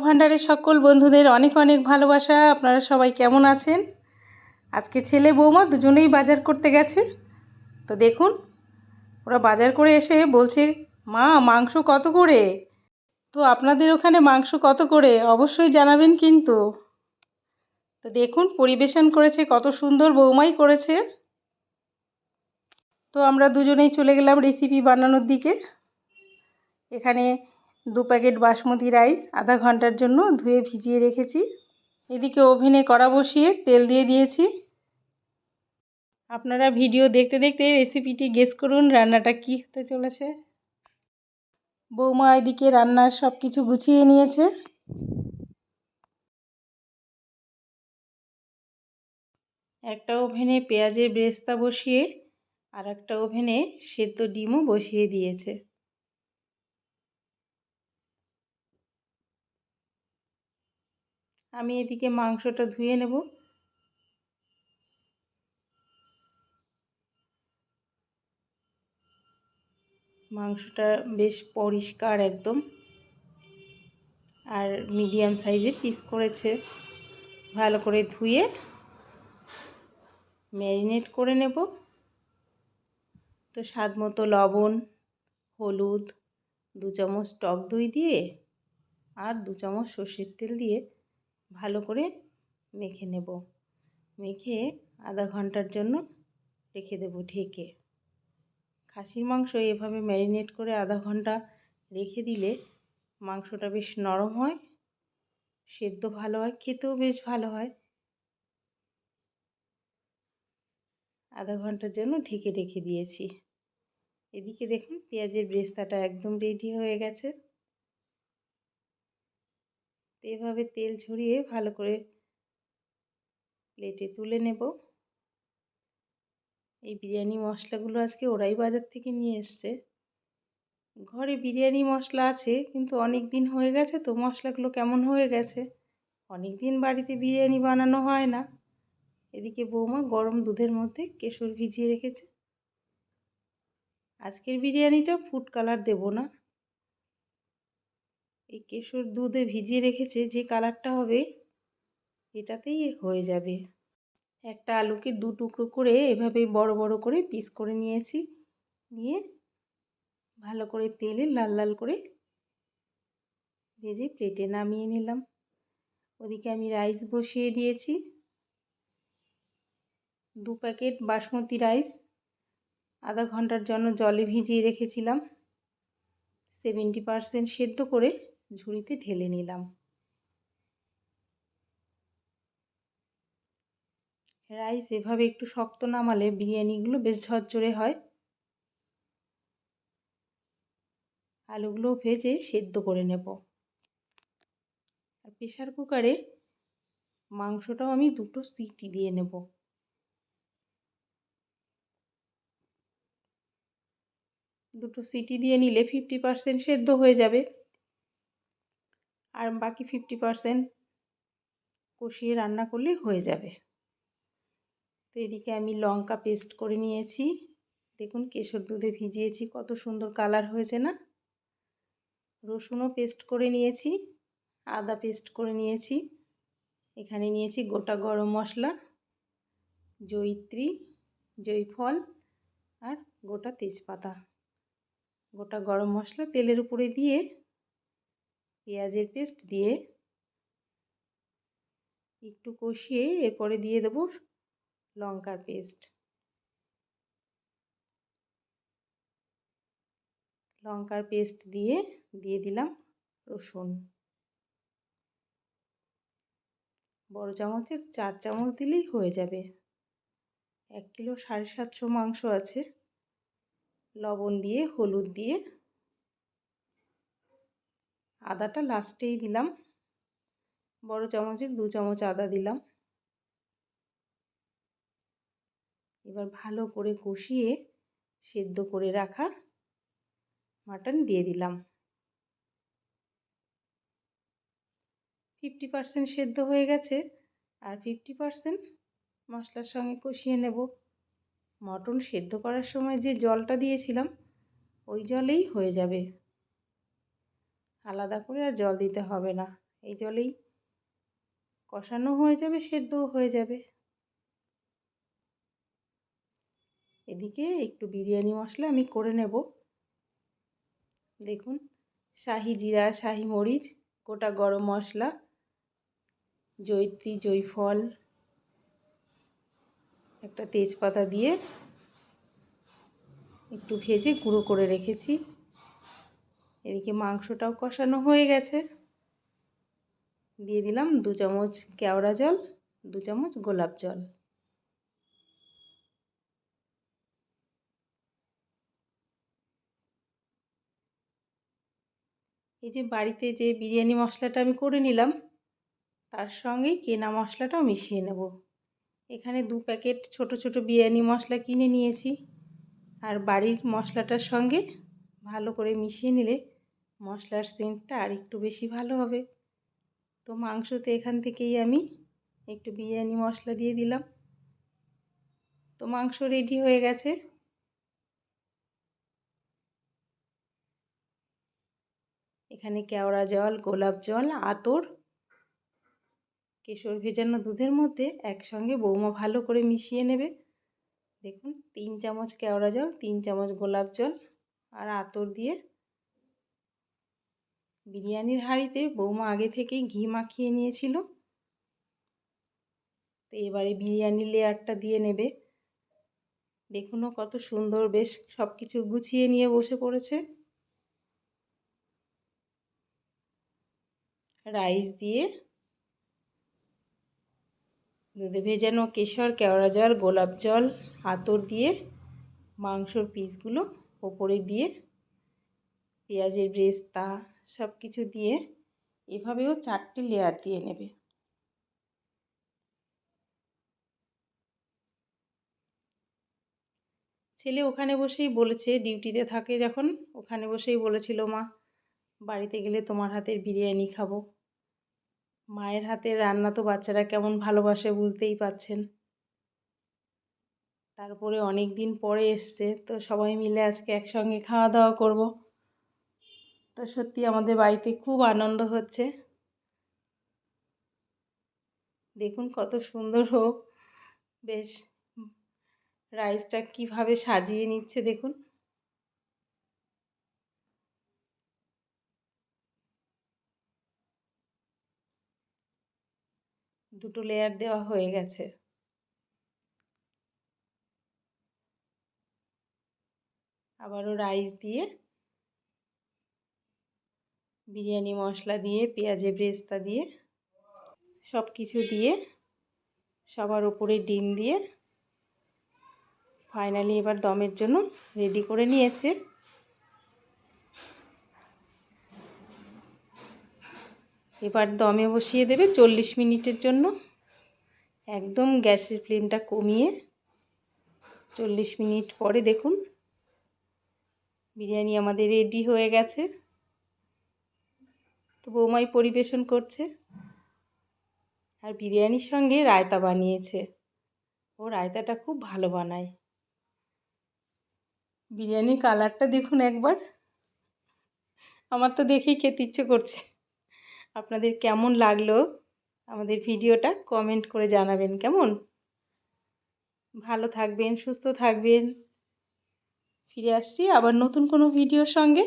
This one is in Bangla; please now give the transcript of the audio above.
ভাণ্ডারের সকল বন্ধুদের অনেক অনেক ভালোবাসা। আপনারা সবাই কেমন আছেন? আজকে ছেলে বৌমা দুজনেই বাজার করতে গেছে। তো দেখুন, ওরা বাজার করে এসে বলছে, মা, মাংস কত করে? তো আপনাদের ওখানে মাংস কত করে? অবশ্যই জানাবেন কিন্তু। তো দেখুন, পরিবেশন করেছে, কত সুন্দর বৌমাই করেছে। তো আমরা দুজনেই চলে গেলাম রেসিপি বানানোর দিকে। এখানে দু প্যাকেট বাসমতি রাইস আধা ঘণ্টার জন্য ধুয়ে ভিজিয়ে রেখেছি। এদিকে ওভেনে কড়া বসিয়ে তেল দিয়ে দিয়েছি। আপনারা ভিডিও দেখতে দেখতে রেসিপিটি গেস করুন, রান্নাটা কী হতে চলেছে। বৌমা এদিকে রান্নার সব কিছু গুছিয়ে নিয়েছে। একটা ওভেনে পেঁয়াজের ব্রেস্তা বসিয়ে আর একটা ওভেনে সেদ্ধ ডিমও বসিয়ে দিয়েছে। আমি এদিকে মাংসটা ধুয়ে নেব। মাংসটা বেশ পরিষ্কার একদম। আর মিডিয়াম সাইজের পিস করেছে। ভালো করে ধুয়ে ম্যারিনেট করে নেব। তো স্বাদ মতো লবণ, হলুদ, দু চামচ টক দই দিয়ে আর দু চামচ সর্ষের তেল দিয়ে ভালো করে মেখে নেব। মেখে আধা ঘণ্টার জন্য রেখে দেব ঢেকে। খাসির মাংস এভাবে ম্যারিনেট করে আধা ঘণ্টা রেখে দিলে মাংসটা বেশ নরম হয়, সেদ্ধ ভালো হয়, খেতেও বেশ ভালো হয়। আধা ঘণ্টার জন্য ঢেকে রেখে দিয়েছি। এদিকে দেখুন পেঁয়াজের ব্রেস্তাটা একদম রেডি হয়ে গেছে। এভাবে তেল ঝরিয়ে ভালো করে প্লেটে তুলে নেব। এই বিরিয়ানি মশলাগুলো আজকে ওরাই বাজার থেকে নিয়ে এসছে। ঘরে বিরিয়ানি মশলা আছে, কিন্তু অনেক দিন হয়ে গেছে তো মশলাগুলো কেমন হয়ে গেছে? অনেক দিন বাড়িতে বিরিয়ানি বানানো হয় না। এদিকে বৌমা গরম দুধের মধ্যে কেশর ভিজিয়ে রেখেছে। আজকের বিরিয়ানিটা ফুড কালার দেব না। এই কেশর দুধে ভিজিয়ে রেখেছে যে কালারটা হবে, এটাতেই হয়ে যাবে। একটা আলুকে দু টুকরো করে এভাবে বড় বড় করে পিস করে নিয়েছি। নিয়ে ভালো করে তেলে লাল লাল করে ভেজে প্লেটে নামিয়ে নিলাম। ওদিকে আমি রাইস বসিয়ে দিয়েছি। দু প্যাকেট বাসমতি রাইস, আধা ঘণ্টার জন্য জলে ভিজিয়ে রেখেছিলাম। সেভেন্টি পারসেন্ট সেদ্ধ করে ঝুড়িতে ঢেলে নিলাম। রাইস এভাবে একটু শক্ত নামালে বিরিয়ানিগুলো বেশ ঝরঝরে হয়। আলুগুলো ভেজে সেদ্ধ করে নেব। আর প্রেশার কুকারে মাংসটাও আমি দুটো সিটি দিয়ে নেব। দুটো সিটি দিয়ে নিলে ফিফটি পারসেন্ট সেদ্ধ হয়ে যাবে। আর বাকি ফিফটি পারসেন্ট কষিয়ে রান্না করলে হয়ে যাবে। তো এদিকে আমি লঙ্কা পেস্ট করে নিয়েছি। দেখুন কেশর দুধে ভিজিয়েছি, কত সুন্দর কালার হয়েছে না? রসুনও পেস্ট করে নিয়েছি, আদা পেস্ট করে নিয়েছি। এখানে নিয়েছি গোটা গরম মশলা, জয়িত্রী, জয়ফল আর গোটা তেজপাতা। গোটা গরম মশলা তেলের উপরে দিয়ে পেঁয়াজের পেস্ট দিয়ে একটু কষিয়ে এরপরে দিয়ে দেবো লঙ্কার পেস্ট। লঙ্কার পেস্ট দিয়ে দিয়ে দিলাম রসুন। বড় চামচের চার চামচ দিলেই হয়ে যাবে। এক কিলো সাড়ে সাতশো মাংস আছে। লবণ দিয়ে, হলুদ দিয়ে আদাটা লাস্টেই দিলাম। বড় চামচের দু চামচ আদা দিলাম। এবার ভালো করে কষিয়ে সেদ্ধ করে রাখা মাটন দিয়ে দিলাম। ফিফটি পারসেন্ট সেদ্ধ হয়ে গেছে আর ফিফটি পারসেন্ট মশলার সঙ্গে কষিয়ে নেব। মটন সেদ্ধ করার সময় যে জলটা দিয়েছিলাম, ওই জলেই হয়ে যাবে। আলাদা করে আর জল দিতে হবে না। এই জলেই কষানো হয়ে যাবে, সেদ্ধও হয়ে যাবে। এদিকে একটু বিরিয়ানি মশলা আমি করে নেব। দেখুন, শাহি জিরা, শাহি মরিচ, গোটা গরম মশলা জৈত্রী জৈফল একটা তেজপাতা দিয়ে একটু ভেজে গুঁড়ো করে রেখেছি। এদিকে মাংসটাও কষানো হয়ে গেছে। দিয়ে দিলাম দু চামচ কেওড়া জল, দু চামচ গোলাপ জল। এই যে বাড়িতে যে বিরিয়ানি মশলাটা আমি করে নিলাম, তার সঙ্গেই কেনা মশলাটাও মিশিয়ে নেব। এখানে দু প্যাকেট ছোট ছোট বিরিয়ানি মশলা কিনে নিয়েছি। আর বাড়ির মশলাটার সঙ্গে ভালো করে মিশিয়ে নিলে মশলার সেন্টটা আর একটু বেশি ভালো হবে। তো মাংসতে এখান থেকেই আমি একটু বিরিয়ানি মশলা দিয়ে দিলাম। তো মাংস রেডি হয়ে গেছে। এখানে কেওড়া জল, গোলাপ জল, আতর, কেশর ভেজানো দুধের মধ্যে একসঙ্গে বৌমা ভালো করে মিশিয়ে নেবে। দেখুন, তিন চামচ কেওড়া জল, তিন চামচ গোলাপ জল আর আতর দিয়ে বিরিয়ানির হাঁড়িতে বৌমা আগে থেকেই ঘি মাখিয়ে নিয়েছিল। তো এবারে বিরিয়ানি লেয়ারটা দিয়ে নেবে। দেখুনও কত সুন্দর বেশ সব কিছু গুছিয়ে নিয়ে বসে পড়েছে। রাইস দিয়ে দুধে ভেজানো কেশর, কেওড়া জল, গোলাপ জল, আতর দিয়ে মাংসর পিসগুলো ওপরে দিয়ে পেঁয়াজের ব্রেস্তা সব কিছু দিয়ে এভাবেও চারটি লেয়ার দিয়ে নেবে। ছেলে ওখানে বসেই বলেছে ডিউটিতে থাকে যখন, ওখানে বসেই বলেছিল, মা, বাড়িতে গেলে তোমার হাতের বিরিয়ানি খাব। মায়ের হাতের রান্না তো বাচ্চারা কেমন ভালোবাসে বুঝতেই পাচ্ছেন তারপরে অনেক দিন পরে এসছে, তো সবাই মিলে আজকে একসঙ্গে খাওয়া দাওয়া করব। তো সত্যি আমাদের বাড়িতে খুব আনন্দ হচ্ছে। দেখুন কত সুন্দর হোক। বেশ, রাইসটা কীভাবে সাজিয়ে নিচ্ছে দেখুন। দুটো লেয়ার দেওয়া হয়ে গেছে। আবারও রাইস দিয়ে বিরিয়ানি মশলা দিয়ে পেঁয়াজে ব্রেস্তা দিয়ে সব কিছু দিয়ে, সবার ওপরে ডিম দিয়ে ফাইনালি এবার দমের জন্য রেডি করে নিয়েছে। এবার দমে বসিয়ে দেবে চল্লিশ মিনিটের জন্য। একদম গ্যাসের ফ্লেমটা কমিয়ে চল্লিশ মিনিট পরে দেখুন, বিরিয়ানি আমাদের রেডি হয়ে গেছে। তো বৌমাই পরিবেশন করছে। আর বিরিয়ানির সঙ্গে রায়তা বানিয়েছে। ও রায়তাটা খুব ভালো বানায়। বিরিয়ানির কালারটা দেখুন একবার। আমার তো দেখেই খেতে ইচ্ছে করছে। আপনাদের কেমন লাগল আমাদের ভিডিওটা কমেন্ট করে জানাবেন, কেমন? ভালো থাকবেন, সুস্থ থাকবেন। ফিরে আসছি আবার নতুন কোনো ভিডিওর সঙ্গে।